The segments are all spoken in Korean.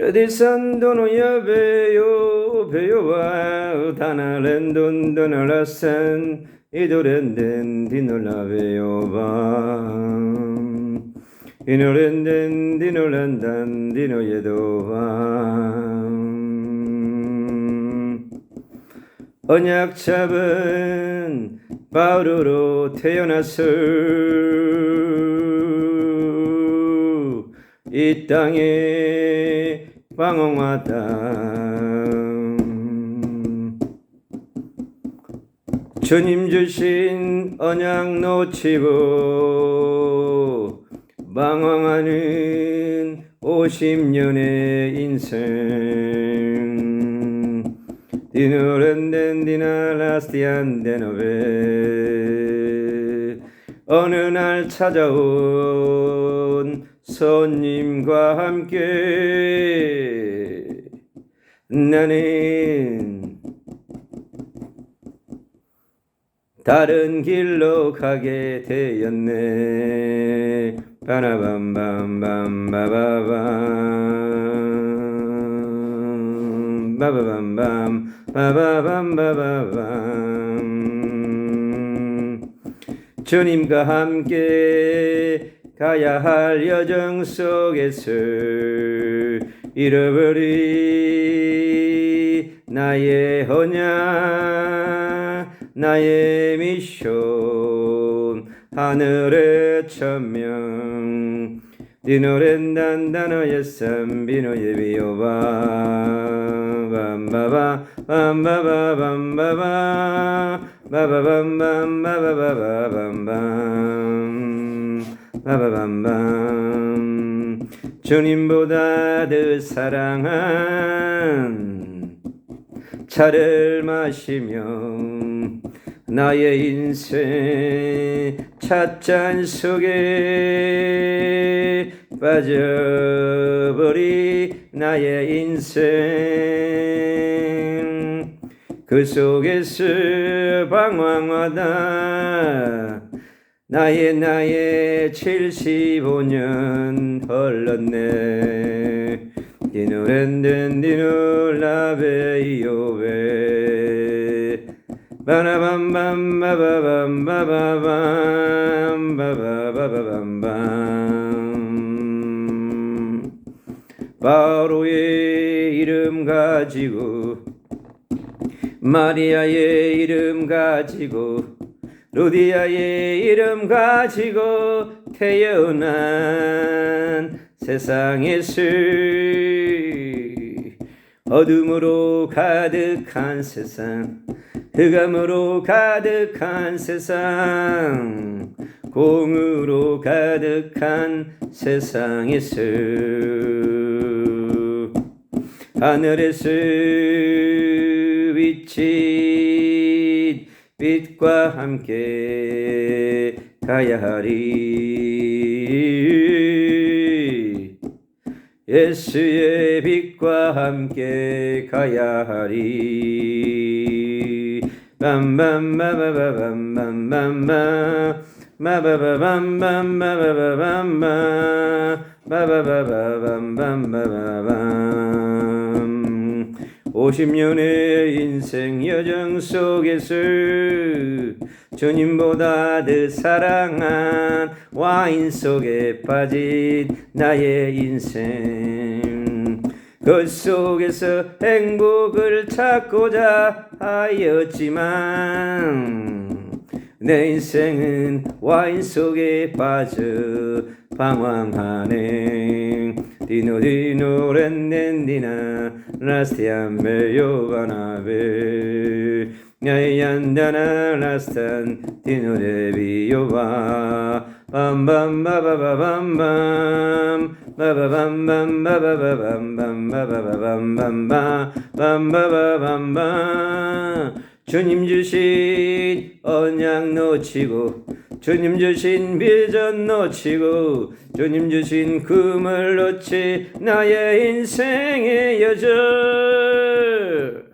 Ya beyo beyo wa tanalen donalasan idorenden dinolaveyo ba 이노랜덴 디노란단 디노예도바 언약 잡은 바울로 태어나서 이 땅에 방황하다. 주님 주신 언약 놓치고 망황하는 50년의 인생. 디노렌덴 디나 라스티안 데노베. 어느 날 찾아온 손님과 함께 나는 다른 길로 가게 되었네. 빠라밤밤밤바바밤 바바밤밤 바바밤바바밤 주님과 함께 가야 할 여정 속에서 잃어버린 나의 언약 나의 미션 하늘의 천명 디노렌단 단어의 삼비노의 비오바 밤바바 밤바바 밤바바 바바밤밤 바바바밤밤 바바밤밤 주님보다 더 사랑한 차를 마시며 나의 인생 찻잔 속에 빠져버린 나의 인생. 그 속에서 방황하다. 나의 나의 75 년 흘렀네. 디노렌덴 디노라베이오베 바라밤밤 바바밤 바바밤 바바바밤밤. 바로의 이름 가지고 마리아의 이름 가지고 루디아의 이름 가지고 태어난 세상에서 어둠으로 가득한 세상 흑암으로 가득한 세상 공으로 가득한 세상에서 하늘에서 비친 빛과 함께 가야 하리. 예수의 빛과 함께 가야 하리. 빰빰바바바밤밤밤바 마바바밤밤바바밤바 바바바밤밤밤바밤 50년의 인생 여정 속에서 주님보다 더 사랑한 와인 속에 빠진 나의 인생. 그 속에서 행복을 찾고자 하였지만 내 인생은 와인 속에 빠져 방황하네. 디노 디노 렌넨디나 라스티안베 요바나베 야이안다나 라스탄 디노 데비요바 빰빰바바바밤밤 주님 주신 언약 놓치고 주님 주신 비전 놓치고 주님 주신 금을 놓치 나의 인생의 여정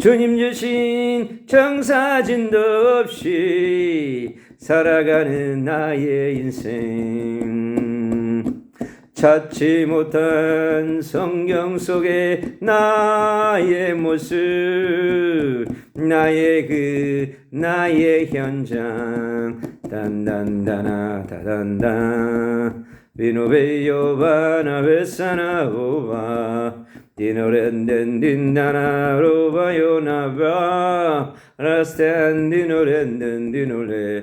주님 주신 정사진도 없이 살아가는 나의 인생. 찾지 못한 성경 속의 나의 모습 나의 그 나의 현장. 단단다나 다단다. 비노베요 바나 베사나 오바 디노렌덴 딘다나 로바요 나바 라스텐 디노렌덴 디노레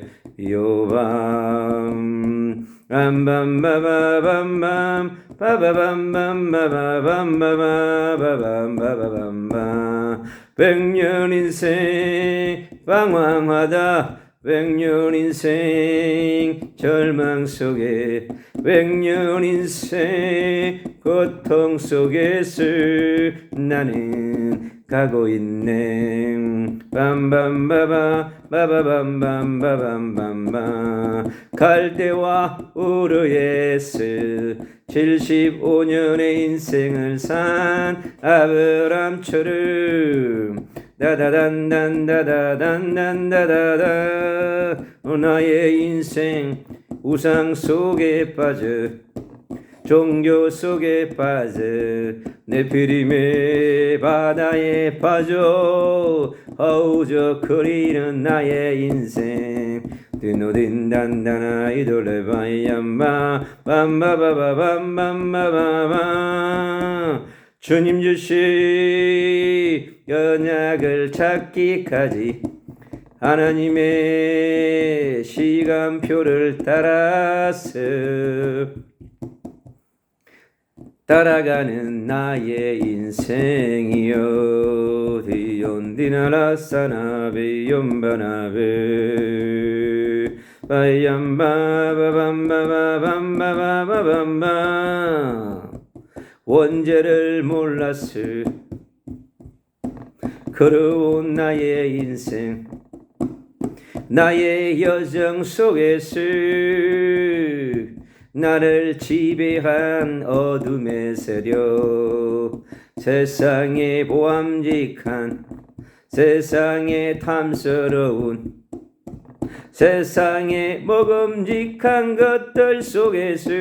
요밤 빰빰바바밤밤 빠바밤밤바바밤바바밤바바밤바 백년 인생 방황하다 백년 인생 절망 속에 백년 인생 고통 속에서 나는 가고 있네. 빰빰바바 바바밤밤바밤밤바. 갈대와 우르에스 75년의 인생을 산 아브람처럼 다다단단다다단단다다다 나의 인생 우상 속에 빠져 종교 속에 빠져 네피림의 바다에 빠져 허우적거리는 나의 인생. 드노딘단단아 이돌레바이암바 빰바바바밤밤바바바 주님 주신 연약을 찾기까지 하나님의 시간표를 따라서 따라가는 나의 인생이여 디온디나라사나베 연바나베 바얌바바밤바바밤바바밤바 원죄를 몰랐어 걸어온 나의 인생 나의 여정 속에서 나를 지배한 어둠의 세력 세상에 보암직한 세상에 탐스러운 세상에 먹음직한 것들 속에서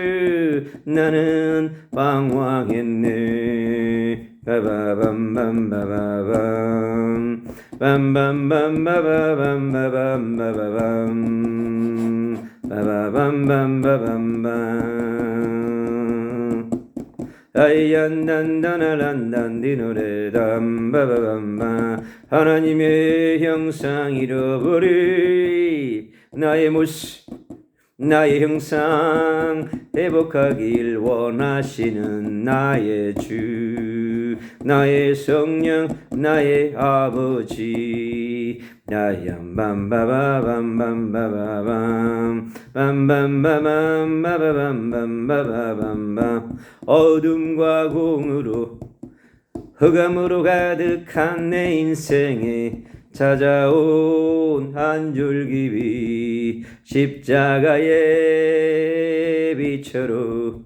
나는 방황했네. 바바밤밤바바밤. 빰빰밤바바밤바밤바밤. 바바밤밤바밤밤. 아이얀단단알란단디 노래 담. 바바밤바 하나님의 형상 잃어버리 나의 모습 나의 형상 회복하길 원하시는 나의 주 나의 성령 나의 아버지 나얌 빰바바밤밤바바밤 빰빰바밤바바밤바바밤밤 어둠과 공으로 흑암으로 가득한 내 인생에 찾아온 한 줄기비 십자가의 빛으로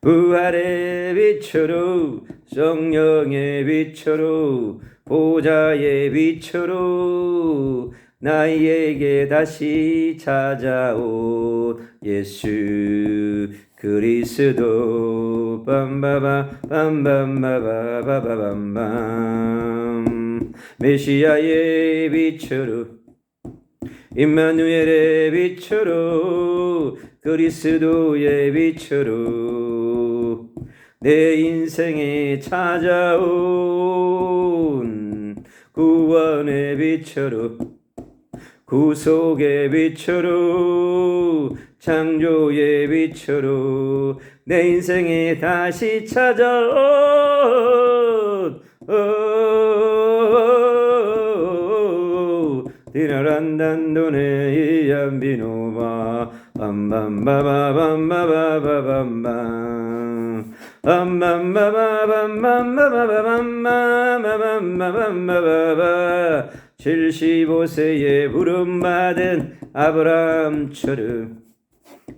부활의 빛으로 성령의 빛으로 보좌의 빛으로 나에게 다시 찾아온 예수 그리스도. 빰바바 빰밤바바바바밤밤 메시아의 빛으로 임마누엘의 빛으로 그리스도의 빛으로 내 인생에 찾아온 구원의 빛으로 구속의 빛으로 창조의 빛으로 내 인생에 다시 찾아온 디라란단도네 이암비노바 밤밤바바밤바바밤밤 밤밤바바밤바바밤바바밤바바밤바바 75세에 부름받은 아브라함처럼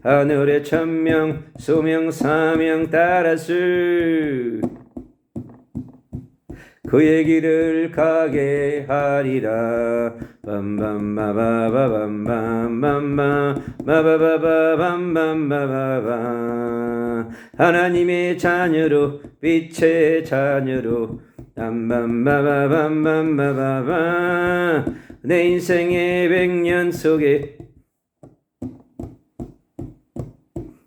하늘의 천명 소명 사명 따라서 그의 길을 가게 하리라. 빰밤바바바밤밤밤밤 바바바바밤밤바바밤 하나님의 자녀로 빛의 자녀로. 빰빰바바밤밤바바바 내 인생의 백년 속에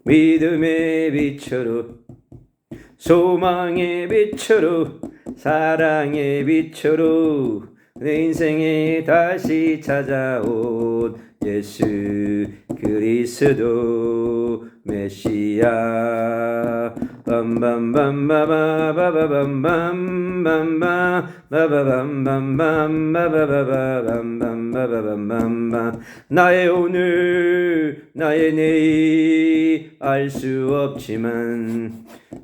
믿음의 빛으로 소망의 빛으로 사랑의 빛으로 내 인생에 다시 찾아온 예수 그리스도 메시아. 나의 오늘 나의 내일 알 수 없지만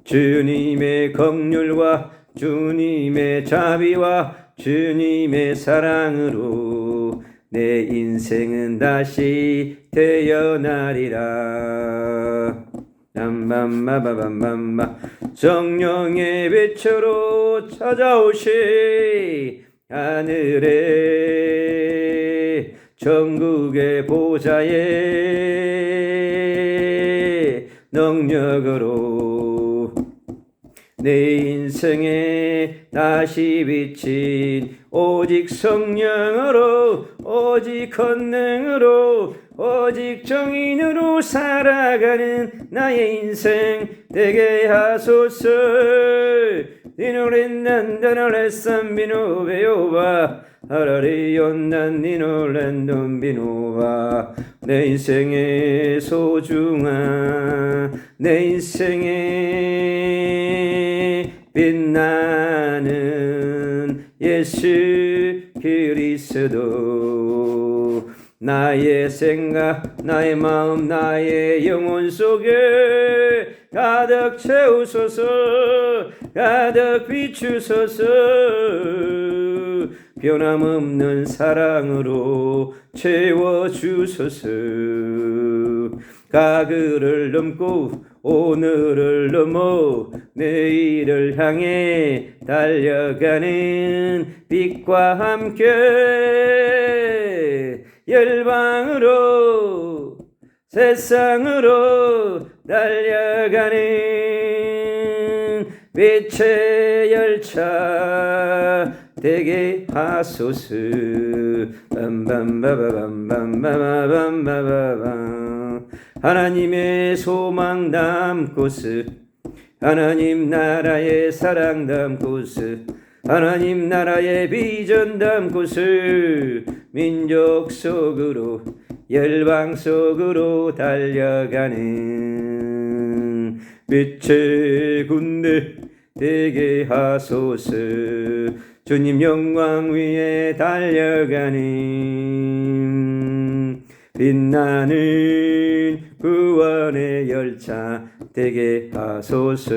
주님의 긍휼과 주님의 자비와 주님의 사랑으로 내 인생은 다시 태어나리라. 빰빰마바밤밤바. 성령의 빛으로 찾아오시 하늘에. 전국의 보좌에. 능력으로 내 인생에 다시 비친 오직 성령으로 오직 권능으로 오직 정인으로 살아가는 나의 인생 되게 하소서. 니노렌 난다나레 산 비노베요바 하라리온 난 니노렌 돈비노바 내 인생의 소중한 내 인생의 빛 나는 예수 그리스도. 나의 생각 나의 마음 나의 영혼 속에 가득 채우소서 가득 비추소서. 변함없는 사랑으로 채워주소서. 가그를 넘고 오늘을 넘어 내일을 향해 달려가는 빛과 함께 열방으로 세상으로 달려가는 빛의 열차 되게 하소서. 빰빰바바밤밤바바밤바바밤 하나님의 소망 담고서 하나님 나라의 사랑 담고서 하나님 나라의 비전 담고서 민족 속으로 열방 속으로 달려가는 빛의 군대 되게 하소서. 주님 영광 위에 달려가는 빛나는 구원의 열차 되게 하소서